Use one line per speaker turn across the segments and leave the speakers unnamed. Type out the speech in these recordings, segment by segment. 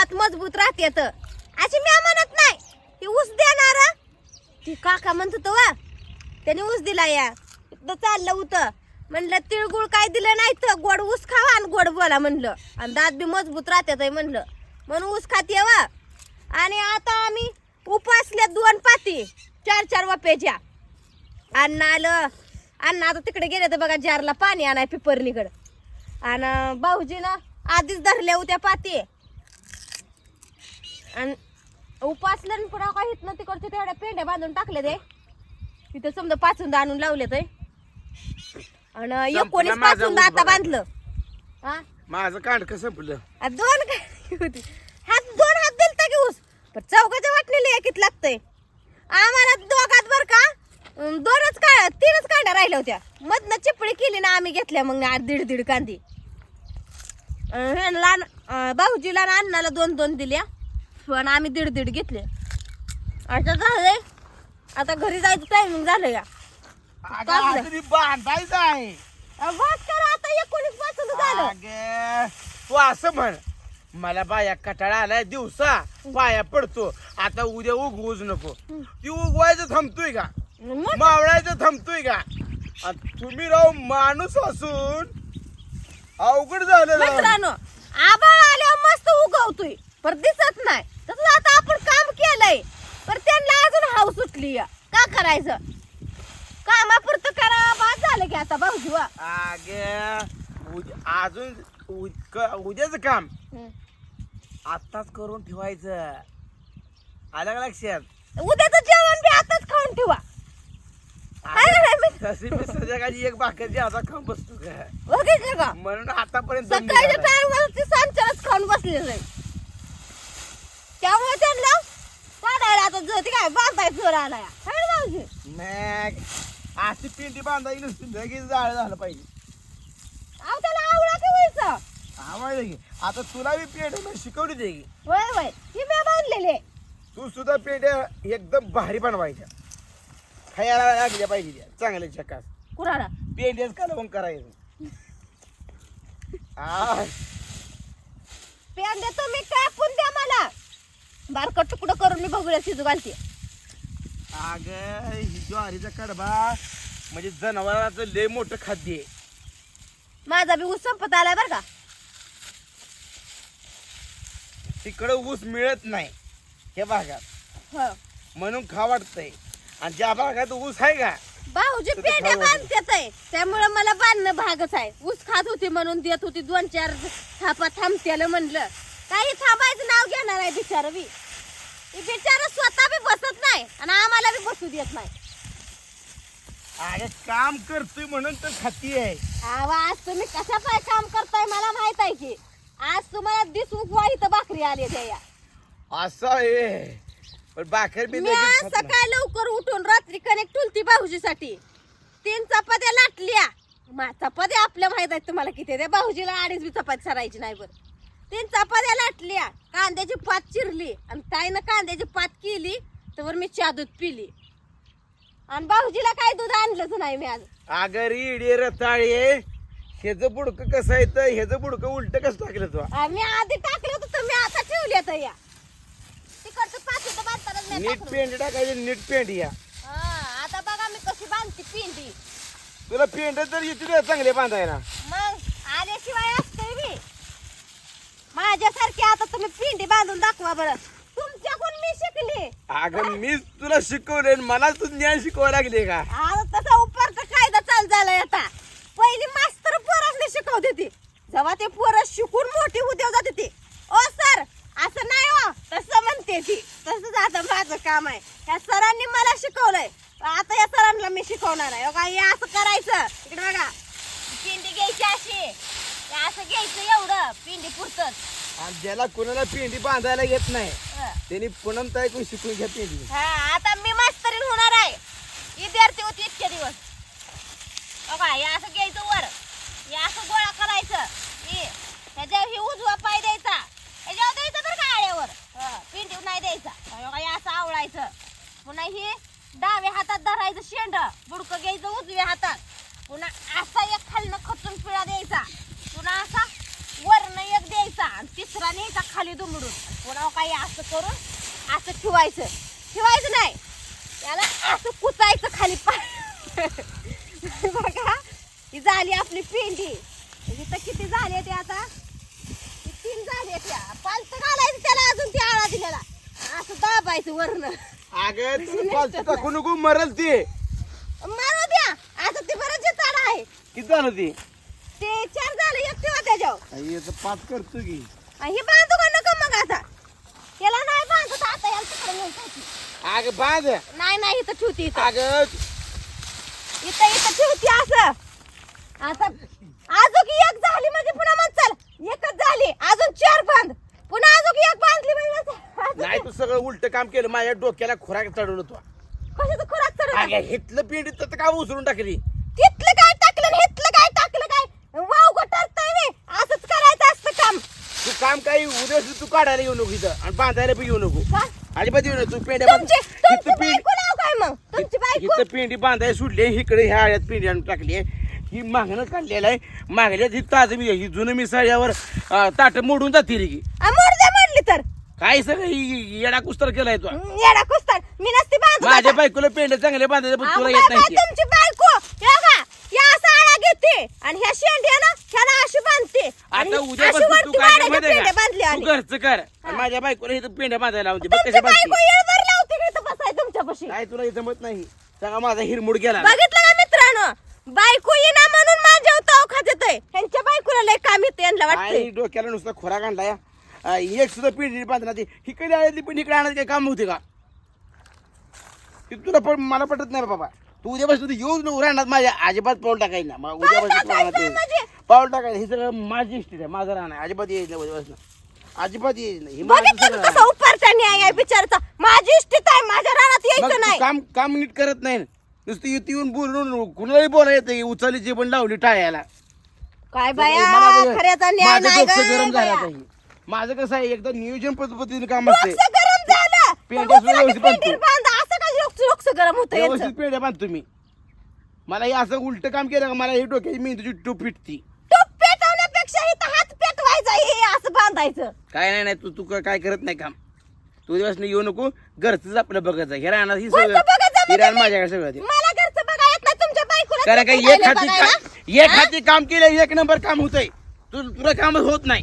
दात मजबूत राहतेत अशी मी म्हणत नाही. ती ऊस देणार ती काका म्हणत होतं वा. त्याने ऊस दिला या. चाललं होत. म्हणलं तिळगुळ काय दिलं नाही तर गोड ऊस खावा आणि गोड बोला म्हणलं. आणि दात बी मजबूत राहते म्हणलं. म्हणून ऊस खाते वा. आणि आता आम्ही उपासल्या दोन पाती चार चार वाप्याच्या. अण्णा आलं. अण्णा आता तिकडे गेले तर बघा जारला पाणी आणाय पिपरणीकडं. आणि भाऊजीनं आधीच धरल्या होत्या पाती. आणि उपासल्या आणि पुन्हा काही ना तिकडच्या तेवढ्या पेंड्या बांधून टाकले ते. तिथं समजा पाचून आणून लावले ते. आणि एकोणीस पाचून आता. बांधलं. हा?
माझं कांडकं संपलं
आ, दोन काय होती हात दोन हात दिलता की ऊस. पण चौकाच्या वाटलेली किती लागतंय. आम्हाला दोघात बर का? अं, दोनच का तीनच कांड्या राहिल्या होत्या. मधनं चिपळी केली ना आम्ही घेतल्या मग आठ दीड दीड कांदी. अं, ह्यांना लहान अं, भाऊजीला आणि अण्णाला दोन दोन दिल्या. पण आम्ही दीड दीड घेतले. आता झालंय. आता घरी जायचं टायमिंग झालं या.
अगं, आता बांधायचं आहे.
करा आता एकोणीसपासून झालं.
अगं, तू असं म्हण. मला बाया कटाळा आलाय दिवसा. पाया पडतो. आता उद्या उगवूच नको. ती उगवायचं थांबतोय का?
मग?
मावळायचं थांबतोय का? आणि तुम्ही राव माणूस असून अवघड झालं राव.
मित्रांनो आबाळ आल्यावर मस्त उगवतोय. पर दिसत नाही. तसं आता आपण काम केलंय. पर त्यांना अजून हाव सुटली या. का करायचं? कामापुरतं करा बाद झालं की आता भाऊजी वा.
अगं, अजून उद्याचं काम. आत्ताच करून ठेवायचं. आलं का लक्षात?
उद्याचं जेवण बी आताच खाऊन ठेवा?
तशी मी संध्याकाळी एक भाकरची आता खाऊन बसतो का? म्हणून आतापर्यंत
सकाळच्या. टायमाला सांच्यालाच खाऊन बसले नाही त्यामुळे त्यांना काढायला आता जो ते काय बांधाय जोर आलाय काय
मग अशी पिंडी बांधायची नुसती लगेच जाळ झालं पाहिजे.
अहो त्याला आवडा की व्हायचं
आम्हाला की. आता तुला बी पेंड शिकवली दे की.
वय वय. ही मी बांधलेले
तू सुद्धा पेंड्या एकदम भारी बनवायच्या. खायला लागल्या पाहिजे त्या. चांगल्या चकास.
कुणाला
पेंड्याच कालवून करायचं? आ,
पेंडे तुम्ही कापून द्या मला. बारकट तुकडं करून मी बघूया शिजू घालते.
अगं ही ज्वारीचा कडबा म्हणजे जनावराचं लय मोठं खाद्य आहे.
माझा बी ऊस संपत आलाय बरं का?
तिकडं ऊस मिळत नाही या भागात.
हो.
म्हणून खा वाटतंय. आणि ज्या भागात ऊस आहे का?
भाऊजी
तुझं खाऊ.
बांधतेच आहे. त्यामुळे मला बांधणं भागच आहे. ऊस खात होती म्हणून देत होती दोन चार थापा थांबत्याला म्हणलं. काही थांबायचं नाव घेणार आहे बिचार बी. बिचारा स्वतः बी बसत नाही आणि आम्हाला बी बसू देत नाही.
अरे काम करतोय म्हणून तर खाती आहे.
आवा आज तुम्ही कशा काय काम करताय मला माहीत आहे की? आज तुम्हाला दिस उगवा इथं भाकरी आली या.
असं आहे. पण भाकर बी
मी
लगेच
आज
खात नाही.
सकाळी लवकर उठून रात्री कनेक्ट ठुलती भाऊजीसाठी. तीन चपात्या लाटल्या. मा- चपात्या आपल्या माहीत आहेत तुम्हाला किती त्या भाऊजीला अडीच बी चपाती सरायची नाही बरं. तीन चपात्या लाटल्या कांद्याची पात चिरली आणि ताईनं कांद्याची पात केली तर मी चहा दूध पिली. आणि भाऊजीला काय दूध आणलंच नाही मी आज.
अगं रीड रताळे ह्याच बुडकं कसं आहे तर ह्याचं बुडकं उलट कसं टाकलं तू?
आम्ही आधी टाकलं होतं मी आता ठेवली तर या. तिकडचं पाकिट बांधतानाच मी
नीट
टाकलं.
पेंड टाकायची नीट पेंड या.
हा, आता बघा मी कशी बांधते पिंडी.
तुला पेंड तर येते चांगले बांधायला
मग आल्याशिवाय असते मी माझ्यासारखी आता तुम्ही पिंडी बांधून दाखवा बरं. तुमच्याकडून मी शिकली.
अगं मीच तुला शिकवले मला तू ज्ञान शिकवायला लागले का?
आता तसा उपरचा कायदा चाल झालाय आता. पहिली मास्तर पोरांनी शिकवते ती. जेव्हा ते पोरं शिकून मोठी उद्योग जाते ती. ओ सर असं नाही हो. तसं म्हणते ती. तसंच आता माझं काम आहे. या सरांनी मला शिकवलंय. आता या सरांना मी शिकवणार आहे. हो का? हे असं करायचं. इकडे बघा. पिंडी घ्यायची अशी. हे असं घ्यायचं एवढं. पिंडी पुरतच.
आणि ज्याला कोणाला पेंडी बांधायला येत नाही त्यांनी पुनम ऐकून शिकून घ्या पेंडी.
हा आता मी मास्तरीन होणार आहे. विद्यार्थी होती इतके दिवस. बघा हे असं घ्यायचं वर. हे असं गोळा करायचं. हे ह्याच्यावर ही उजवा पाय द्यायचा. ह्याच्यावर द्यायचं बरं का आळ्यावर? पिंडी नाही द्यायचा. बघा हे असं आवळायचं. पुन्हा हे डाव्या हातात धरायचं शेंड. बुडकं घ्यायचं उजव्या हातात. पुन्हा असा एक खालनं खचून पिळा द्यायचा. पुन्हा असा वरनं एक द्यायचा आणि तिसरा न्यायचा खाली दुमडून. पाय असं करून असं ठेवायचं. ठेवायचं नाही. त्याला असं कुचायचं खाली पाय बघा ही झाली आपली पेंडी. इथं किती झाले ते आता? तीन झाले त्या पालत घालायचं त्याला अजून ती आळा दिलेला. असं दाबायचं वरनं
अगं मरल ते?
मारू द्या. आता ते बरं जिताड आहे.
किती झालं ते?
ते चार झालं एक ठेवा त्याच्यावर.
आई, याचं पाच करतो की.
आणि हे बांधू का नको मग आता? याला नाही बांधत आता याला तिकडे.
अगं बांध.
नाही नाही इथं ठेवते इथं.
अगं.
इथं इथं ठेवते असं. आता अजून एक झाली म्हणजे पुन्हा मग चल. एकच झाली अजून चार बांध. पुन्हा अजून एक बांधली म्हणजे मग
नाही तू सगळं उलट काम केलं माझ्या डोक्याला खुराक चढवलं तू.
कशाचं खुराक चढवलं?
अगं हितलं पिंडी तर का उचलून टाकली?
तिथलं काय टाकलं आणि हिथलं काय टाकलं काय वाव गटारताय वे असंच करायचं असतं काम
तू काम काही उद्या तू काढायला येऊ नको इथं आणि बांधायला पण येऊ नको.
का?
अजिबात येऊ नको तू पेंड्या
तुमची
बांध-
तुमची
हिथं पिंडी
बायको नाव काय मग? तुमची बायको?
इथं पेंडी बांधायला सुटली इकडे ह्या आळ्यात पेंडी आणून टाकली ही मागणं काढलेलं आहे. मागल्यात ही ताज मी ही जुनं मिसळ्यावर ताट मोडून जाते रे की
आ, म्हणली तर.
काय सगळं ही येडा कुस्तर केलाय तू.
येडा कुस्तार. मी नसती बांधत
माझ्या. बायकोला पेंड्या चांगल्या बांधायचं पण तुला येत
बाय,
नाही ते.
तुमची बायको? या बा या असा आळा घेते. आणि ह्या शेंड्या ना ह्याला अशी बांधते आणि
आता उद्यापासून तू काय कर का तू. घरचं कर. आणि माझ्या बायकोला इथं पेंड्या बांधायला लावते. बघ
तुमची
कशा
बायको
बांधते
येळभर लावते का इथं बसाय तुमच्यापाशी.
काय तुला इथं मत नाही. सांगा माझा हिरमूड गेला.
बघितलं का मित्रांनो? बायको येणार म्हणून माझ्या ताव खात येतोय. ह्यांच्या बायकोला लय काम येते यांना वाटतंय.
काय डोक्याला नुसता खोराक आणला या. आ, एक सुद्धा पिंडी बांधणार ती. इकडे आली पण इकडे आणायचं काही काम होते का? ते तुला पण मला पटत नाही बाबा. तू उद्यापासून तू येऊच नको राहणार माझ्या अजिबात पाऊल टाकायचं ना मग उद्यापासून राहणार ते.
म्हणजे?
पाऊल टाकायचं. हे सगळं माझी इष्टीत आहे. माझं राहणार अजिबात येईल नाही उद्यापासून. अजिबात येईल नाही. हे माझं
बघितलं
सगळं
का कसा उपरचा न्याय आहे बिचारचा. माझी इष्टीत आहे. माझ्या रानात
मग
यायचं
तू
नाही.
काम काम नीट करत नाही. नुसतं इथे येऊन बोलून कुणालाही बोला येतं उचलीची पण लावली टाळ्याला.
काय बाया?
ते-
खऱ्याचा न्याय
माझं
नाही
डोकं
गं
गरम झालं
बाया.
आता हे. माझं कसं आहे एकदा नियोजन पद्धतीने काम असते
डोकं गरम झालं.
पेंड्या
उचला की
व्यवस्थित बांधतो.
पेंडीर बांधा असं काय डोकं डोकं गरम होतं
व्यवस्थित
यांचं
पेढ्या बांध तुम्ही मला हे असं उलट काम केलं का मला हे डोक्याची मेंदूची टूप फिटती
टोप पेटवण्यापेक्षा इथं हात पेटवायचा हे असं बांधायचं.
काय नाही नाही तू तू काय करत नाही काम. तू दिवस येऊ नको घरच आपलं बघायचं हे राहणार ही सगळं.
बघायचं
हे राहणार
म्हणजे?
माझ्याकडे सगळं ते.
मला घरचं बघा येत नाही तुमच्या बायकोला
कारण का
तुमचं
एक हाती? का- एक हाती काम केलं एक नंबर काम होतंय. तू तुला काम होत नाही.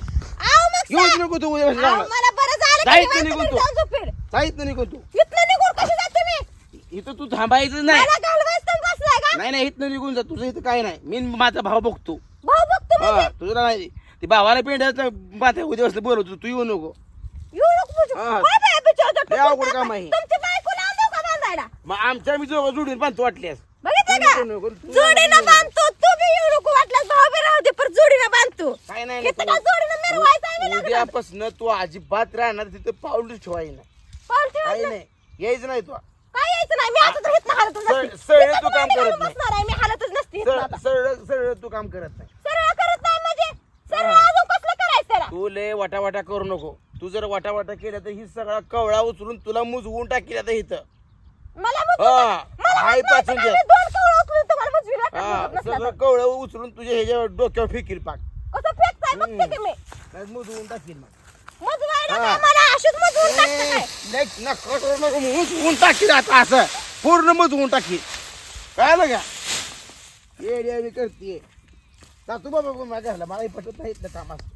येऊच नको तू उद्यापासून
आहो,
राहणार.
मला बरं झालं की
जायचं
निवांत
निघून तू.
झोपेल.
नाही निघून तू.
इथनं निघून कशी जाते मी
इथं तू थांबायचं नाही.
मला घालवायचं तर बसलाय का?
नाही नाही इथनं निघून जा. तुझं इथं काय नाही. मी माझा भाव बघतो.
भाऊ बघतो म्हणजे?
हा तुझं नाही ते भावाला पेंड्याचं बांधा उद्या बसलं बोलवतो तू येऊ नको
येऊ नको.
हा.
काय बिचारं
लय अवघड. काम आहे.
तुमची बायको लावून देऊ का बांधायला
मग आमच्या मी जोग जोडून बांधतो वाटल्यास
बघितलं
तू
का
नको, तू
जोडीनं
नको.
बांधतो तू बी येऊ नको वाटल्यास भाऊ बी राहू दे पण जोडीनं बांधतो
काय नाही
इथं काय जोडीनं मिरवायचं आहे मी लग्नात?
उद्यापासून तू अजिबात राहणार तिथं पाऊल ठेवायचं नाही
पाऊल
काही नाही यायचं नाही तू
काय यायचं नाही मी आता तर इथनं हालतच
सर-
नसते
सरळ
इथं
तू काम करत नाही.
बसणार आहे मी हालतच नसते आता.
सरळ सरळ तू काम करत नाही
सरळ करत नाही म्हणजे सरळ
हा.
अजून कसलं करायचं त्याला
तू लय वाटा वाटा करू नको. तू जर वाटा वाटा केलं तर ही सगळा कवळा उचलून तुला मुजवून टाकील आता इथं.
मला
हा.
मला
हाय पाचून
नाही,
द्या
मी दोन कवळं उचलून तुम्हाला
हा
नसलं
सगळं. कवळं उचलून तुझ्या ह्याच्या डोक्यावर फेकील पाक.
कसं फेकताय? बघते की मी.
नाही मुजवून टाकील मग.
मुजवायला
हा.
काय? मला अशीच मुजवून टाकते काय?
ए, नाही, नका करू नको मुजवून टाकील आता असं. पूर्ण मुजवून टाकील. कळलं का? येडी करते जातो बाबा माझ्या घरला मला हे पटत नाही इथलं काम असतं